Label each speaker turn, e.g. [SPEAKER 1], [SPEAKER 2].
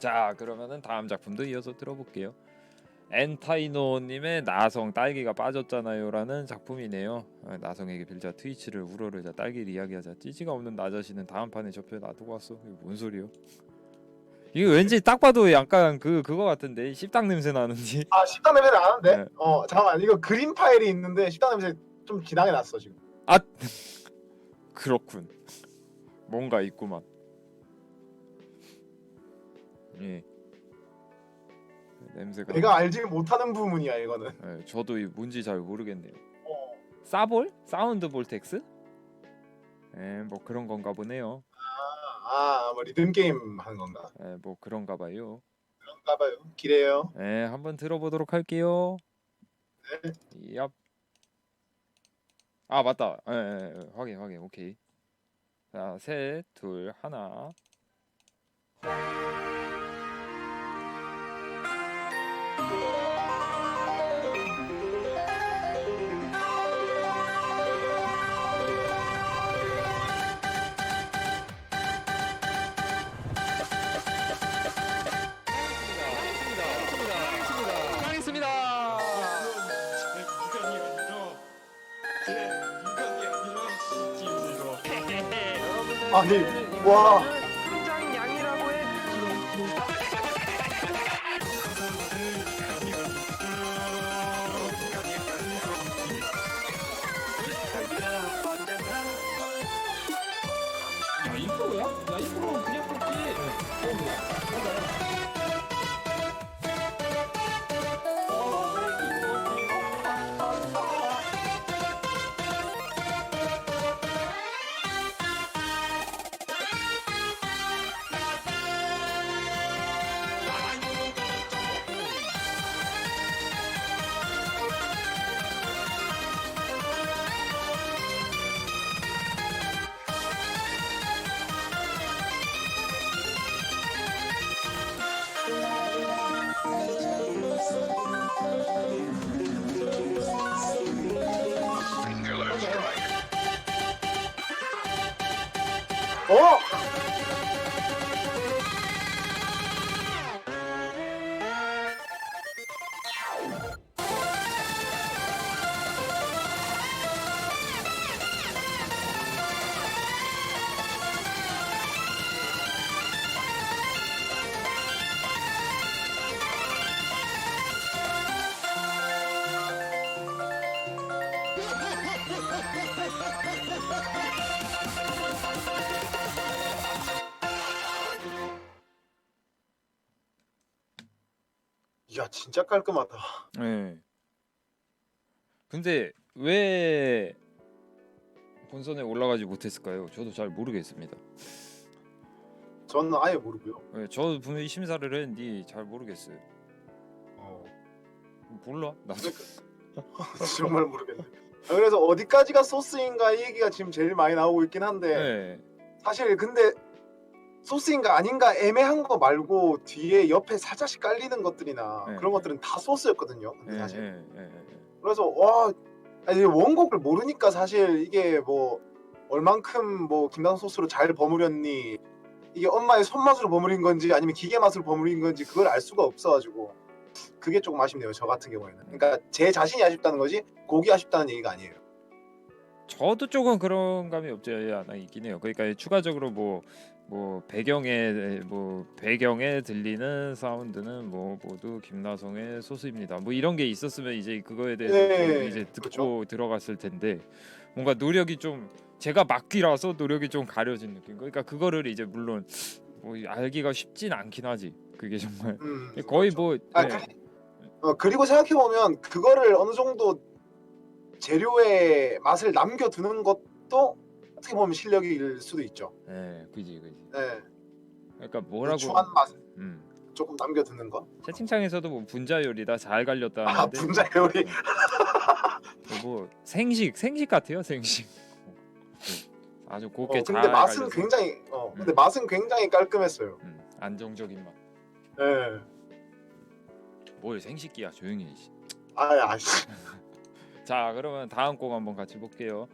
[SPEAKER 1] 자 그러면은 다음 작품도 이어서 들어볼게요. 엔타이노님의 나성 딸기가 빠졌잖아요라는 작품이네요. 아, 나성에게 빌자 트위치를 우러르자 딸기를 이야기하자 찌지가 없는 나 자신은 다음 판에 접혀 놔두고 왔어. 이게 뭔 소리요? 이거 왠지 딱 봐도 약간 그 그거 같은데 씹당 냄새 나는지.
[SPEAKER 2] 아 식당 냄새 나는데?
[SPEAKER 1] 네.
[SPEAKER 2] 어 잠깐만 이거 그림 파일이 있는데 식당 냄새 좀 기나게 났어 지금.
[SPEAKER 1] 아 그렇군. 뭔가 있구만. 예. 냄새가.
[SPEAKER 2] 내가 알지 못하는 부분이야 이거는.
[SPEAKER 1] 예, 저도 이 뭔지 잘 모르겠네요.
[SPEAKER 2] 어.
[SPEAKER 1] 사볼? 사운드 볼텍스? 예, 뭐 그런 건가 보네요.
[SPEAKER 2] 아, 뭐 리듬 게임 하는 건가?
[SPEAKER 1] 예, 뭐 그런가 봐요.
[SPEAKER 2] 그런가 봐요. 기래요.
[SPEAKER 1] 예, 한번 들어보도록 할게요.
[SPEAKER 2] 네.
[SPEAKER 1] 얍. 아 맞다. 예, 예, 예, 확인 확인. 오케이. 자, 셋, 둘, 하나.
[SPEAKER 2] 아니 와.
[SPEAKER 3] 야 이거야? 야 이거 그냥 그렇지.
[SPEAKER 2] 어? 야 お 진짜 깔끔하다.
[SPEAKER 1] 예. 근데 왜 본선에 올라가지 못했을까요? 저도 잘 모르겠습니다.
[SPEAKER 2] 저는 아예 모르고요.
[SPEAKER 1] 예, 저 분명히 심사를 했는데 잘 모르겠어요.
[SPEAKER 2] 어.
[SPEAKER 1] 몰라. 나도.
[SPEAKER 2] 정말 모르겠네. 아, 그래서 어디까지가 소스인가 이 얘기가 지금 제일 많이 나오고 있긴 한데
[SPEAKER 1] 예.
[SPEAKER 2] 사실 근데 소스인가 아닌가 애매한 거 말고 뒤에 옆에 살짝씩 깔리는 것들이나
[SPEAKER 1] 네.
[SPEAKER 2] 그런 것들은 다 소스였거든요. 근데
[SPEAKER 1] 예,
[SPEAKER 2] 사실
[SPEAKER 1] 예, 예, 예.
[SPEAKER 2] 그래서 와 아니 원곡을 모르니까 사실 이게 뭐 얼만큼 뭐 김당 소스로 잘 버무렸니 이게 엄마의 손맛으로 버무린 건지 아니면 기계 맛으로 버무린 건지 그걸 알 수가 없어가지고 그게 조금 아쉽네요 저 같은 경우에는 그러니까 제 자신이 아쉽다는 거지 곡이 아쉽다는 얘기가 아니에요
[SPEAKER 1] 저도 조금 그런 감이 없지 않아 있긴 해요. 그러니까 추가적으로 뭐 뭐 배경에 뭐 배경에 들리는 사운드는 뭐 모두 김나성의 소스입니다. 뭐 이런 게 있었으면 이제 그거에 대해서
[SPEAKER 2] 네,
[SPEAKER 1] 좀 이제 듣고
[SPEAKER 2] 그렇죠.
[SPEAKER 1] 들어갔을 텐데 뭔가 노력이 좀 제가 막기라서 노력이 좀 가려진 느낌. 그러니까 그거를 이제 물론 뭐 알기가 쉽진 않긴 하지. 그게 정말
[SPEAKER 2] 음,
[SPEAKER 1] 거의
[SPEAKER 2] 그렇죠.
[SPEAKER 1] 뭐
[SPEAKER 2] 아,
[SPEAKER 1] 네.
[SPEAKER 2] 그, 어, 그리고 생각해 보면 그거를 어느 정도 재료의 맛을 남겨두는 것도 어떻게 보면 실력일 수도 있죠.
[SPEAKER 1] 네, 그지 그지.
[SPEAKER 2] 네,
[SPEAKER 1] 그러니까 뭐라고
[SPEAKER 2] 추한 맛
[SPEAKER 1] 음.
[SPEAKER 2] 조금 남겨두는 거.
[SPEAKER 1] 채팅창에서도 뭐 분자 요리다 잘 갈렸다
[SPEAKER 2] 아
[SPEAKER 1] 하는데
[SPEAKER 2] 분자 요리.
[SPEAKER 1] 뭐 생식 생식 같아요 생식 아주
[SPEAKER 2] 어,
[SPEAKER 1] 곱게
[SPEAKER 2] 근데
[SPEAKER 1] 잘
[SPEAKER 2] 맛은
[SPEAKER 1] 갈려서.
[SPEAKER 2] 굉장히 어, 근데
[SPEAKER 1] 음.
[SPEAKER 2] 맛은 굉장히 깔끔했어요.
[SPEAKER 1] 음, 안정적인 맛.
[SPEAKER 2] 예.
[SPEAKER 1] 뭘 생식기야 조용히 해. 씨.
[SPEAKER 2] 아, 아씨.
[SPEAKER 1] 자 그러면 다음 곡 한번 같이 볼게요.